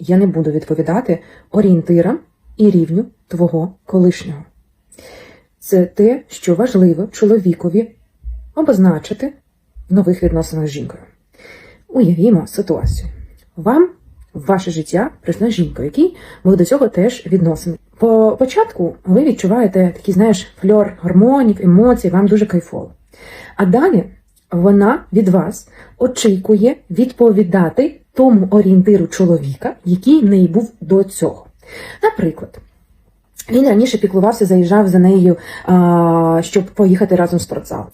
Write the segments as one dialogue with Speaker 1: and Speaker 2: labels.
Speaker 1: я не буду відповідати орієнтирам і рівню твого колишнього. Це те, що важливо чоловікові обозначити в нових відносинах з жінкою. Уявімо ситуацію. Вам в ваше життя прийшла жінка, якій ви до цього теж відносини. По початку ви відчуваєте такий, знаєш, фльор гормонів, емоцій, вам дуже кайфово. А далі вона від вас очікує відповідати тому орієнтиру чоловіка, який в неї був до цього. Наприклад, він раніше піклувався, заїжджав за нею, щоб поїхати разом в спортзал.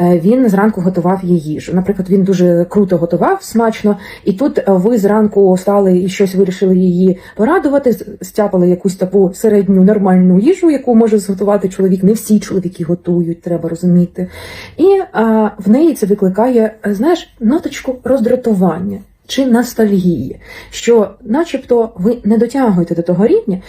Speaker 1: Е, Він зранку готував їй їжу. Наприклад, він дуже круто готував, смачно, і тут е, ви зранку стали і щось вирішили її порадувати, стяпали якусь таку середню нормальну їжу, яку може зготувати чоловік. Не всі чоловіки готують, треба розуміти. І в неї це викликає, е, знаєш, ноточку роздратування. Чи ностальгії, що, начебто, ви не дотягуєте до того рівня,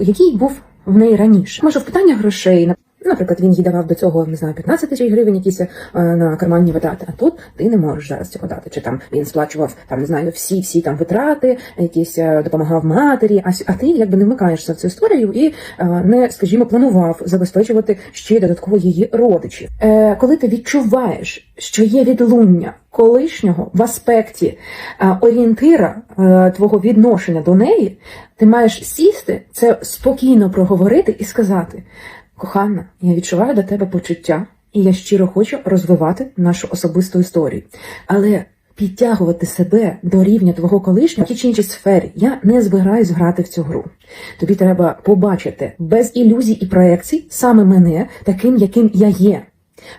Speaker 1: який був в неї раніше. Може, в питання грошей, наприклад, він їй давав до цього, не знаю, 15 тисяч гривень якісь е, на карманні витрати, а тут ти не можеш зараз цього дати. Чи там він сплачував там, не знаю, всі всі там витрати, якісь е, допомагав матері, а, а ти якби не вмикаєшся в цю історію і е, не, скажімо, планував забезпечувати ще додатково її родичів. Е, коли ти відчуваєш, що є відлуння колишнього в аспекті орієнтира твого відношення до неї, ти маєш сісти, це спокійно проговорити і сказати: кохана, я відчуваю до тебе почуття, і я щиро хочу розвивати нашу особисту історію. Але підтягувати себе до рівня твого колишнього в чи іншій сфері я не збираюсь грати в цю гру. Тобі треба побачити без ілюзій і проекцій саме мене таким, яким я є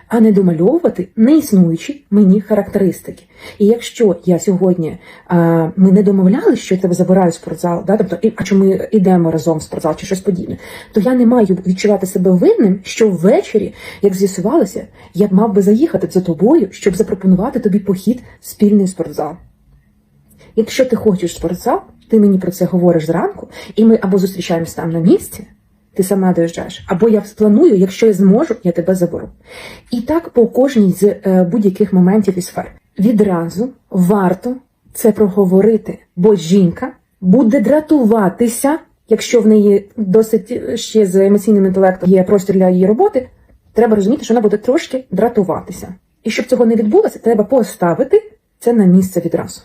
Speaker 1: а не домальовувати неіснуючі мені характеристики. І якщо я сьогодні а, ми не домовляли, що я тебе забираю в спортзал, да, тобто, а чи ми йдемо разом в спортзал чи щось подібне, то я не маю відчувати себе винним, що ввечері, як з'ясувалося, я б мав би заїхати за тобою, щоб запропонувати тобі похід спільний спортзал. Якщо ти хочеш спортзал, ти мені про це говориш зранку, і ми або зустрічаємось там на місці, ти сама доїжджаєш, або я спланую, якщо я зможу, я тебе заберу. І так по кожній з е, будь-яких моментів і сфер. Відразу варто це проговорити, бо жінка буде дратуватися, якщо в неї досить е, ще з емоційним інтелектом є простір для її роботи. Треба розуміти, що вона буде трошки дратуватися. І щоб цього не відбулося, треба поставити це на місце відразу.